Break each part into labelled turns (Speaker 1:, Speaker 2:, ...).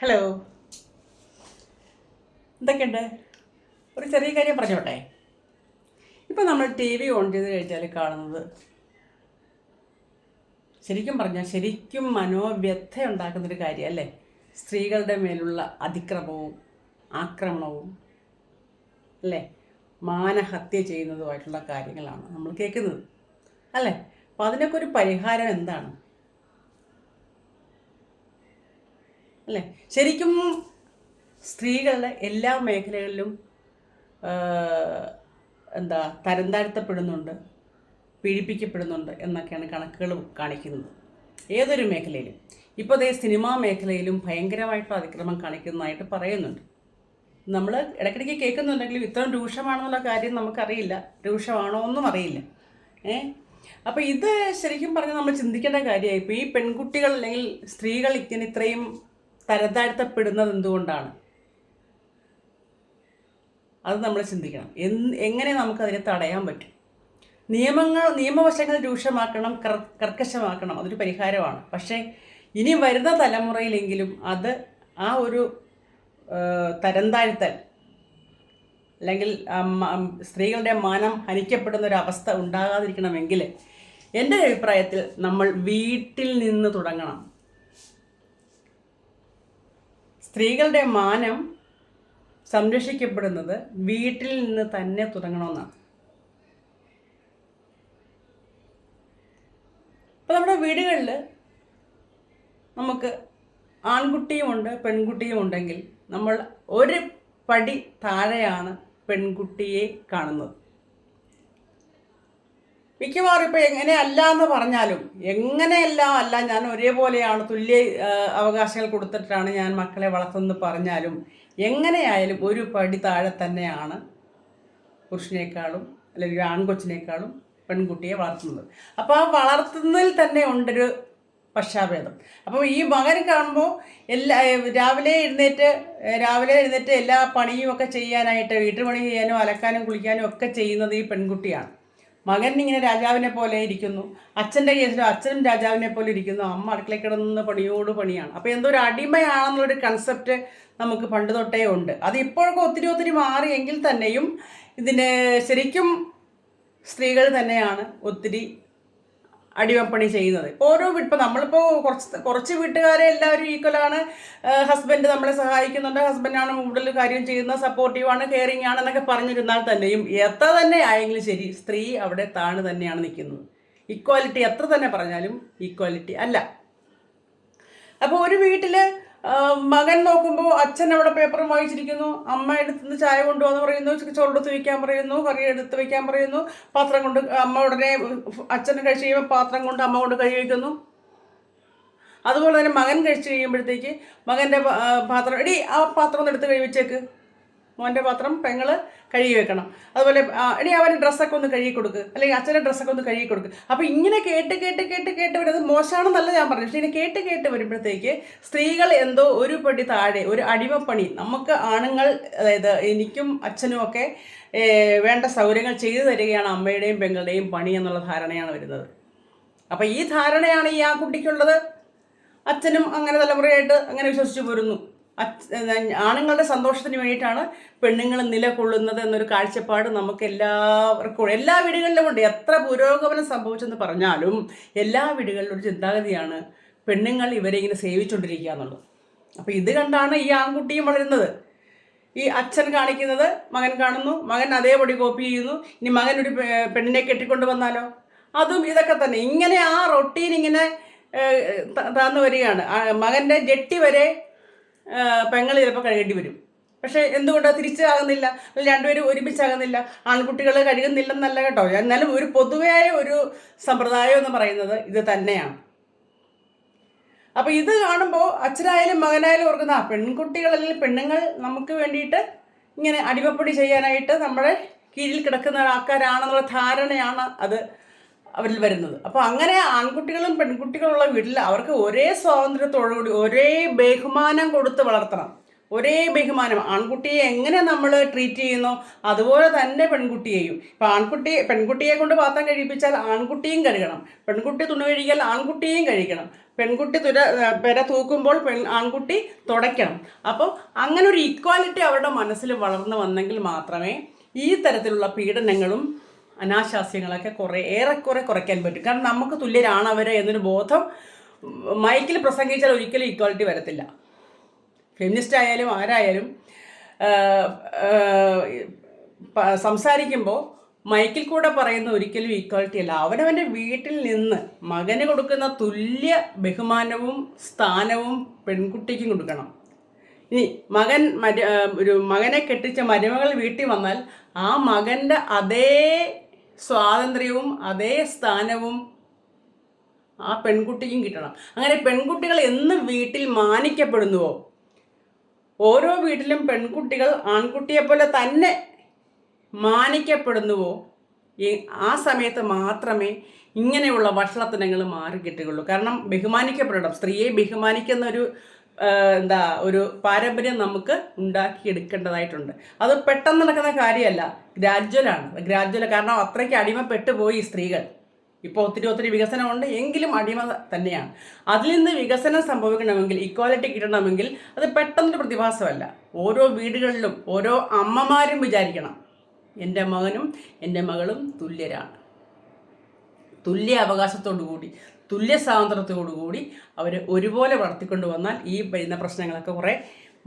Speaker 1: Hello എന്തൊക്കെയുണ്ട്? ഒരു ചെറിയ കാര്യം പറഞ്ഞോട്ടെ. ഇപ്പം നമ്മൾ ടി വി ഓൺ ചെയ്ത് കഴിഞ്ഞാൽ കാണുന്നത് ശരിക്കും പറഞ്ഞാൽ ശരിക്കും മനോവ്യഥ ഉണ്ടാക്കുന്നൊരു കാര്യമല്ലേ സ്ത്രീകളുടെ മേലുള്ള അതിക്രമവും ആക്രമണവും അല്ലേ? മാനഹത്യ ചെയ്യുന്നതുമായിട്ടുള്ള കാര്യങ്ങളാണ് നമ്മൾ കേൾക്കുന്നത്. അല്ലേ? അപ്പം അതിനൊക്കെ ഒരു പരിഹാരം എന്താണ്? അല്ലേ? ശരിക്കും സ്ത്രീകളുടെ എല്ലാ മേഖലകളിലും എന്താ തരം താഴ്ത്തപ്പെടുന്നുണ്ട് പീഡിപ്പിക്കപ്പെടുന്നുണ്ട് എന്നൊക്കെയാണ് കണക്കുകൾ കാണിക്കുന്നത്. ഏതൊരു മേഖലയിലും. ഇപ്പോൾ അതേ സിനിമാ മേഖലയിലും ഭയങ്കരമായിട്ടുള്ള അതിക്രമം കാണിക്കുന്നതായിട്ട് പറയുന്നുണ്ട്. നമ്മൾ ഇടയ്ക്കിടയ്ക്ക് കേൾക്കുന്നുണ്ടെങ്കിലും ഇത്രയും രൂക്ഷമാണെന്നുള്ള കാര്യം നമുക്കറിയില്ല. രൂക്ഷമാണോ എന്നും അറിയില്ല. ഏ? അപ്പോൾ ഇത് ശരിക്കും പറഞ്ഞാൽ നമ്മൾ ചിന്തിക്കേണ്ട കാര്യമായി. ഇപ്പോൾ ഈ പെൺകുട്ടികൾ അല്ലെങ്കിൽ സ്ത്രീകൾ ഇങ്ങനെ ഇത്രയും തരതാഴ്ത്തപ്പെടുന്നത് എന്തുകൊണ്ടാണ്? അത് നമ്മൾ ചിന്തിക്കണം. എങ്ങനെ നമുക്കതിനെ തടയാൻ പറ്റും? നിയമങ്ങൾ നിയമവശങ്ങൾ രൂക്ഷമാക്കണം കർ കർക്കശമാക്കണം അതൊരു പരിഹാരമാണ്. പക്ഷേ ഇനി വരുന്ന തലമുറയിലെങ്കിലും അത് ആ ഒരു തരംതാഴ്ത്തൽ അല്ലെങ്കിൽ സ്ത്രീകളുടെ മാനം ഹനിക്കപ്പെടുന്ന ഒരു അവസ്ഥ ഉണ്ടാകാതിരിക്കണമെങ്കിൽ എന്റെ അഭിപ്രായത്തിൽ നമ്മൾ വീട്ടിൽ നിന്ന് തുടങ്ങണം. സ്ത്രീകളുടെ മാനം സംരക്ഷിക്കപ്പെടുന്നത് വീട്ടിൽ നിന്ന് തന്നെ തുടങ്ങണമെന്നാണ്. അപ്പോൾ നമ്മുടെ വീടുകളിൽ നമുക്ക് ആൺകുട്ടിയുമുണ്ട് പെൺകുട്ടിയും ഉണ്ടെങ്കിൽ നമ്മൾ ഒരു പടി താഴെയാണ് പെൺകുട്ടിയെ കാണുന്നത്. മിക്കവാറും ഇപ്പോൾ എങ്ങനെയല്ല എന്ന് പറഞ്ഞാലും എങ്ങനെയെല്ലാം അല്ല ഞാൻ ഒരേപോലെയാണ് തുല്യ അവകാശങ്ങൾ കൊടുത്തിട്ടാണ് ഞാൻ മക്കളെ വളർത്തുന്നത് പറഞ്ഞാലും എങ്ങനെയായാലും ഒരു പടി താഴെ തന്നെയാണ് പുരുഷനേക്കാളും അല്ലെങ്കിൽ ആൺകൊച്ചിനേക്കാളും പെൺകുട്ടിയെ വളർത്തുന്നത്. അപ്പോൾ ആ വളർത്തുന്നതിൽ തന്നെ ഉണ്ടൊരു പക്ഷാഭേദം. അപ്പോൾ ഈ മകൻ കാണുമ്പോൾ എല്ലാ രാവിലെ എഴുന്നേറ്റ് രാവിലെ എഴുന്നേറ്റ് എല്ലാ പണിയും ഒക്കെ ചെയ്യാനായിട്ട് വീട്ടുപണി ചെയ്യാനും അലക്കാനും കുളിക്കാനും ഒക്കെ ചെയ്യുന്നത് ഈ പെൺകുട്ടിയാണ്. മകൻ ഇങ്ങനെ രാജാവിനെ പോലെ ഇരിക്കുന്നു. അച്ഛന്റെ കേസിലും അച്ഛനും രാജാവിനെ പോലെ ഇരിക്കുന്നു. അമ്മ അടുക്കളയിൽ കിടന്ന പണിയോട് പണിയാണ്. അപ്പോൾ എന്തോ ഒരു അടിമയാണെന്നുള്ളൊരു കൺസെപ്റ്റ് നമുക്ക് പണ്ട് തൊട്ടേ ഉണ്ട്. അത് ഇപ്പോഴൊക്കെ ഒത്തിരി ഒത്തിരി മാറിയെങ്കിൽ തന്നെയും ഇതിന് ശരിക്കും സ്ത്രീകൾ തന്നെയാണ് ഒത്തിരി അടിമപ്പണി ചെയ്യുന്നത്. ഓരോ വീട്ട് ഇപ്പം നമ്മളിപ്പോൾ കുറച്ച് കുറച്ച് വീട്ടുകാരെ എല്ലാവരും ഈക്വലാണ് ഹസ്ബൻഡ് നമ്മളെ സഹായിക്കുന്നുണ്ട്. ഹസ്ബൻഡാണ് കൂടുതൽ കാര്യം ചെയ്യുന്നത്. സപ്പോർട്ടീവാണ് കെയറിങ് ആണ് എന്നൊക്കെ പറഞ്ഞിരുന്നാൽ തന്നെയും എത്ര തന്നെ ആയെങ്കിലും ശരി സ്ത്രീ അവിടെ താണ് തന്നെയാണ് നിൽക്കുന്നത്. ഇക്വാലിറ്റി എത്ര തന്നെ പറഞ്ഞാലും ഈക്വാലിറ്റി അല്ല. അപ്പോൾ ഒരു വീട്ടിൽ മകൻ നോക്കുമ്പോൾ അച്ഛൻ അവിടെ പേപ്പറും വായിച്ചിരിക്കുന്നു. അമ്മ എടുത്തുനിന്ന് ചായ കൊണ്ടുവന്ന് പറയുന്നു. ചോറെടുത്ത് വയ്ക്കാൻ പറയുന്നു. കറി എടുത്ത് വയ്ക്കാൻ പറയുന്നു. പാത്രം കൊണ്ട് അമ്മ ഉടനെ അച്ഛനെ കഴിച്ച് കഴിയുമ്പോൾ പാത്രം കൊണ്ട് അമ്മ കൊണ്ട് കഴുകി വയ്ക്കുന്നു അതുപോലെ തന്നെ മകൻ കഴിച്ച് കഴിയുമ്പോഴത്തേക്ക് മകന്റെ പാത്രം എടി ആ പാത്രം ഒന്ന് എടുത്ത് കഴുകി വെച്ചേക്ക്. മോന്റെ പാത്രം പെങ്ങൾ കഴുകി വെക്കണം. അതുപോലെ ഇനി അവന്റെ ഡ്രസ്സൊക്കെ ഒന്ന് കഴുകി കൊടുക്ക്. അല്ലെങ്കിൽ അച്ഛന്റെ ഡ്രസ്സൊക്കെ ഒന്ന് കഴുകി കൊടുക്ക്. അപ്പോൾ ഇങ്ങനെ കേട്ട് കേട്ട് കേട്ട് കേട്ട് വരുന്നത് മോശമാണെന്നല്ല ഞാൻ പറഞ്ഞു പക്ഷേ ഇങ്ങനെ കേട്ട് കേട്ട് വരുമ്പോഴത്തേക്ക് സ്ത്രീകൾ എന്തോ ഒരു പടി താഴെ ഒരു അടിമപ്പണി. നമുക്ക് ആണുങ്ങൾ അതായത് എനിക്കും അച്ഛനും ഒക്കെ വേണ്ട സൗകര്യങ്ങൾ ചെയ്തു തരികയാണ് അമ്മയുടെയും പെങ്ങളുടെയും പണി എന്നുള്ള ധാരണയാണ് വരുന്നത്. അപ്പോൾ ഈ ധാരണയാണ് ഈ ആ കുട്ടിക്കുള്ളത്. അച്ഛനും അങ്ങനെ തലമുറയായിട്ട് അങ്ങനെ വിശ്വസിച്ച് പോരുന്നു. ആണുങ്ങളുടെ സന്തോഷത്തിന് വേണ്ടിയിട്ടാണ് പെണ്ണുങ്ങൾ നിലകൊള്ളുന്നത് എന്നൊരു കാഴ്ചപ്പാട് നമുക്ക് എല്ലാവർക്കും എല്ലാ വീടുകളിലും ഉണ്ട്. എത്ര പുരോഗമനം സംഭവിച്ചെന്ന് പറഞ്ഞാലും എല്ലാ വീടുകളിലും ഒരു ചിന്താഗതിയാണ് പെണ്ണുങ്ങൾ ഇവരെ ഇങ്ങനെ സേവിച്ചുകൊണ്ടിരിക്കുക എന്നുള്ളത്. അപ്പോൾ ഇത് കണ്ടാണ് ഈ ആൺകുട്ടിയും വളരുന്നത്. ഈ അച്ഛൻ കാണിക്കുന്നത് മകൻ കാണുന്നു മകൻ അതേപടി കോപ്പി ചെയ്യുന്നു ഇനി മകൻ ഒരു പെണ്ണിനെ കെട്ടിക്കൊണ്ട് വന്നാലോ? അതും ഇതൊക്കെ തന്നെ. ഇങ്ങനെ ആ റൊട്ടീൻ ഇങ്ങനെ താന്നു വരികയാണ്. മകന്റെ ജെട്ടി വരെ പെങ്ങൾ ചിലപ്പോൾ കഴുകേണ്ടി വരും. പക്ഷേ എന്തുകൊണ്ടാണ് തിരിച്ചാകുന്നില്ല? രണ്ടുപേരും ഒരുമിച്ചാകുന്നില്ല. ആൺകുട്ടികൾ കഴുകുന്നില്ലെന്നല്ല കേട്ടോ. എന്നാലും ഒരു പൊതുവായ ഒരു സമ്പ്രദായം എന്ന് പറയുന്നത് ഇത് തന്നെയാണ്. അപ്പോൾ ഇത് കാണുമ്പോൾ അച്ഛനായാലും മകനായാലും ഓർക്കുന്ന പെൺകുട്ടികൾ അല്ലെങ്കിൽ പെണ്ണുങ്ങൾ നമുക്ക് വേണ്ടിയിട്ട് ഇങ്ങനെ അടിമപ്പണി ചെയ്യാനായിട്ട് നമ്മുടെ കീഴിൽ കിടക്കുന്ന ആൾക്കാരാണെന്നുള്ള ധാരണയാണ് അത് അവരിൽ വരുന്നത്. അപ്പോൾ അങ്ങനെ ആൺകുട്ടികളും പെൺകുട്ടികളുള്ള വീട്ടിൽ അവർക്ക് ഒരേ സ്വാതന്ത്ര്യത്തോടുകൂടി ഒരേ ബഹുമാനം കൊടുത്ത് വളർത്തണം. ഒരേ ബഹുമാനം. ആൺകുട്ടിയെ എങ്ങനെ നമ്മൾ ട്രീറ്റ് ചെയ്യുന്നോ അതുപോലെ തന്നെ പെൺകുട്ടിയെയും. ഇപ്പോൾ ആൺകുട്ടി പെൺകുട്ടിയെ കൊണ്ട് പാത്രം കഴിപ്പിച്ചാൽ ആൺകുട്ടിയും കഴുകണം. പെൺകുട്ടി തുണി കഴുകിയാൽ ആൺകുട്ടിയും കഴിക്കണം പെൺകുട്ടി തുര പെര തൂക്കുമ്പോൾ പെൺ ആൺകുട്ടി തുടയ്ക്കണം. അപ്പോൾ അങ്ങനെ ഒരു ഈക്വാലിറ്റി അവരുടെ മനസ്സിൽ വളർന്നു വന്നെങ്കിൽ മാത്രമേ ഈ തരത്തിലുള്ള പീഡനങ്ങളും അനാശാസ്യങ്ങളൊക്കെ കുറേ ഏറെക്കുറെ കുറയ്ക്കാൻ പറ്റും. കാരണം നമുക്ക് തുല്യരാണ് അവർ എന്നൊരു ബോധം മൈക്കിൽ പ്രസംഗിച്ചാൽ ഒരിക്കലും ഈക്വാലിറ്റി വരത്തില്ല. ഫെമിനിസ്റ്റ് ആയാലും ആരായാലും സംസാരിക്കുമ്പോൾ മൈക്കിൽ കൂടെ പറയുന്ന ഒരിക്കലും ഈക്വാലിറ്റി അല്ല. അവനവന്റെ വീട്ടിൽ നിന്ന് മകന് കൊടുക്കുന്ന തുല്യ ബഹുമാനവും സ്ഥാനവും പെൺകുട്ടിക്കും കൊടുക്കണം. ഇനി മകൻ മര ഒരു മകനെ കെട്ടിച്ച മരുമകൾ വീട്ടിൽ വന്നാൽ ആ മകന്റെ അതേ സ്വാതന്ത്ര്യവും അതേ സ്ഥാനവും ആ പെൺകുട്ടിക്കും കിട്ടണം. അങ്ങനെ പെൺകുട്ടികൾ എന്ന് വീട്ടിൽ മാനിക്കപ്പെടുന്നുവോ? ഓരോ വീട്ടിലും പെൺകുട്ടികൾ ആൺകുട്ടിയെ പോലെ തന്നെ മാനിക്കപ്പെടുന്നുവോ? ആ സമയത്ത് മാത്രമേ ഇങ്ങനെയുള്ള വഷളത്തനങ്ങൾ മാറി കിട്ടുകയുള്ളൂ കാരണം ബഹുമാനിക്കപ്പെടണം. സ്ത്രീയെ ബഹുമാനിക്കുന്ന ഒരു എന്താ ഒരു പാരമ്പര്യം നമുക്ക് ഉണ്ടാക്കിയെടുക്കേണ്ടതായിട്ടുണ്ട്. അത് പെട്ടെന്ന് നടക്കുന്ന കാര്യമല്ല. ഗ്രാജ്വലാണ്. ഗ്രാജ്വൽ കാരണം അത്രയ്ക്ക് അടിമപ്പെട്ടു പോയി സ്ത്രീകൾ. ഇപ്പോൾ ഒത്തിരി ഒത്തിരി വികസനമുണ്ട്. എങ്കിലും അടിമ തന്നെയാണ്. അതിൽ നിന്ന് വികസനം സംഭവിക്കണമെങ്കിൽ ഇക്വാലിറ്റി കിട്ടണമെങ്കിൽ അത് പെട്ടെന്നൊരു പ്രതിഭാസമല്ല. ഓരോ വീടുകളിലും ഓരോ അമ്മമാരും വിചാരിക്കണം. എന്റെ മകനും എന്റെ മകളും തുല്യരാണ്. തുല്യ അവകാശത്തോടു കൂടി തുല്യ സ്വാതന്ത്ര്യത്തോടുകൂടി അവർ ഒരുപോലെ വളർത്തിക്കൊണ്ട് വന്നാൽ ഈ വരുന്ന പ്രശ്നങ്ങളൊക്കെ കുറേ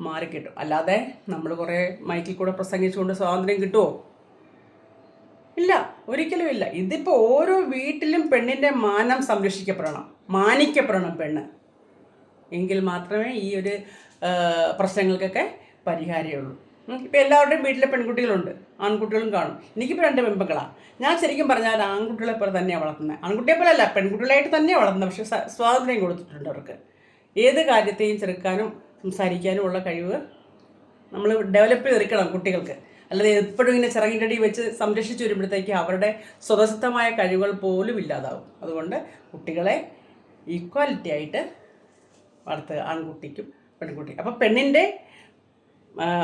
Speaker 1: മാറിക്കിട്ടും അല്ലാതെ നമ്മൾ കുറേ മൈക്കിൽ കൂടെ പ്രസംഗിച്ചുകൊണ്ട് സ്വാതന്ത്ര്യം കിട്ടുമോ ഇല്ല ഒരിക്കലും ഇല്ല. ഇതിപ്പോൾ ഓരോ വീട്ടിലും പെണ്ണിന്റെ മാനം സംരക്ഷിക്കപ്പെടണം. മാനിക്കപ്പെടണം പെണ്ണ്. എങ്കിൽ മാത്രമേ ഈ ഒരു പ്രശ്നങ്ങൾക്കൊക്കെ പരിഹാരമുള്ളൂ. ഇപ്പം എല്ലാവരുടെയും വീട്ടിലെ പെൺകുട്ടികളുണ്ട്. ആൺകുട്ടികളും കാണും. എനിക്കിപ്പോൾ രണ്ട് പെൺമക്കളാണ് ഞാൻ ശരിക്കും പറഞ്ഞാൽ ആൺകുട്ടികളെ പോലെ തന്നെയാണ് വളർത്തുന്നത് ആൺകുട്ടിയെ പോലെ അല്ല പെൺകുട്ടികളായിട്ട് തന്നെയാണ് വളർത്തുന്നത് പക്ഷേ സ്വാതന്ത്ര്യം കൊടുത്തിട്ടുണ്ട് അവർക്ക്. ഏത് കാര്യത്തെയും ചെറുക്കാനും സംസാരിക്കാനും ഉള്ള കഴിവ് നമ്മൾ ഡെവലപ്പ് ചെയ്തെടുക്കണം കുട്ടികൾക്ക്. അല്ലാതെ എപ്പോഴും ഇങ്ങനെ ചിറകിന്റെടി വെച്ച് സംരക്ഷിച്ച് വരുമ്പോഴത്തേക്ക് അവരുടെ സ്വതസിദ്ധമായ കഴിവുകൾ പോലും ഇല്ലാതാവും. അതുകൊണ്ട് കുട്ടികളെ ഈക്വാലിറ്റി ആയിട്ട് വളർത്തുക. ആൺകുട്ടിക്കും പെൺകുട്ടി അപ്പോൾ പെണ്ണിന്റെ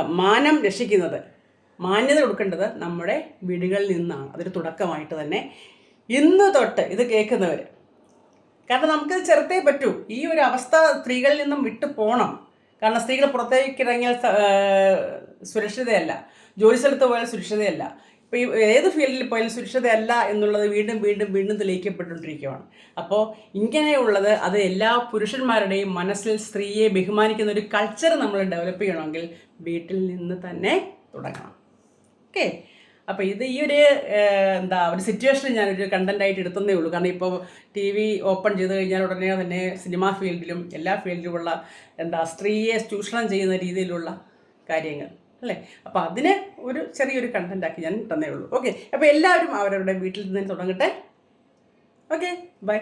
Speaker 1: മാനം രക്ഷിക്കുന്നത് മാന്യത കൊടുക്കേണ്ടത് നമ്മുടെ വീടുകളിൽ നിന്നാണ്. അതൊരു തുടക്കമായിട്ട് തന്നെ. ഇന്ന് തൊട്ട് ഇത് കേൾക്കുന്നവർ കാരണം നമുക്ക് ചെറുത്തേ പറ്റൂ. ഈ ഒരു അവസ്ഥ സ്ത്രീകളിൽ നിന്നും വിട്ടു പോകണം കാരണം സ്ത്രീകൾ പുറത്തേക്ക് ഇറങ്ങിയാൽ സുരക്ഷിതയല്ല. ജോലി സ്ഥലത്ത് പോയാൽ സുരക്ഷിതയല്ല. ഇപ്പോൾ ഈ ഏത് ഫീൽഡിൽ പോയാലും സുരക്ഷിതയല്ല എന്നുള്ളത് വീണ്ടും വീണ്ടും വീണ്ടും തെളിയിക്കപ്പെട്ടുകൊണ്ടിരിക്കുകയാണ്. അപ്പോൾ ഇങ്ങനെയുള്ളത് അത് എല്ലാ പുരുഷന്മാരുടെയും മനസ്സിൽ സ്ത്രീയെ ബഹുമാനിക്കുന്ന ഒരു കൾച്ചർ നമ്മൾ ഡെവലപ്പ് ചെയ്യണമെങ്കിൽ വീട്ടിൽ നിന്ന് തന്നെ തുടങ്ങണം. ഓക്കെ അപ്പോൾ ഇത് ഈ ഒരു എന്താ ഒരു സിറ്റുവേഷൻ ഞാനൊരു കണ്ടന്റായിട്ട് എടുത്തതേ ഉള്ളൂ. കാരണം ഇപ്പോൾ ടി വി ഓപ്പൺ ചെയ്ത് കഴിഞ്ഞാൽ ഉടനെ തന്നെ സിനിമാ ഫീൽഡിലും എല്ലാ ഫീൽഡിലുമുള്ള എന്താ സ്ത്രീയെ ചൂഷണം ചെയ്യുന്ന രീതിയിലുള്ള കാര്യങ്ങൾ. അല്ലേ? അപ്പോൾ അതിനെ ഒരു ചെറിയൊരു കണ്ടന്റാക്കി ഞാൻ തന്നേ ഉള്ളൂ. ഓക്കെ അപ്പോൾ എല്ലാവരും അവരവരുടെ വീട്ടിൽ നിന്ന് തുടങ്ങട്ടെ. Okay bye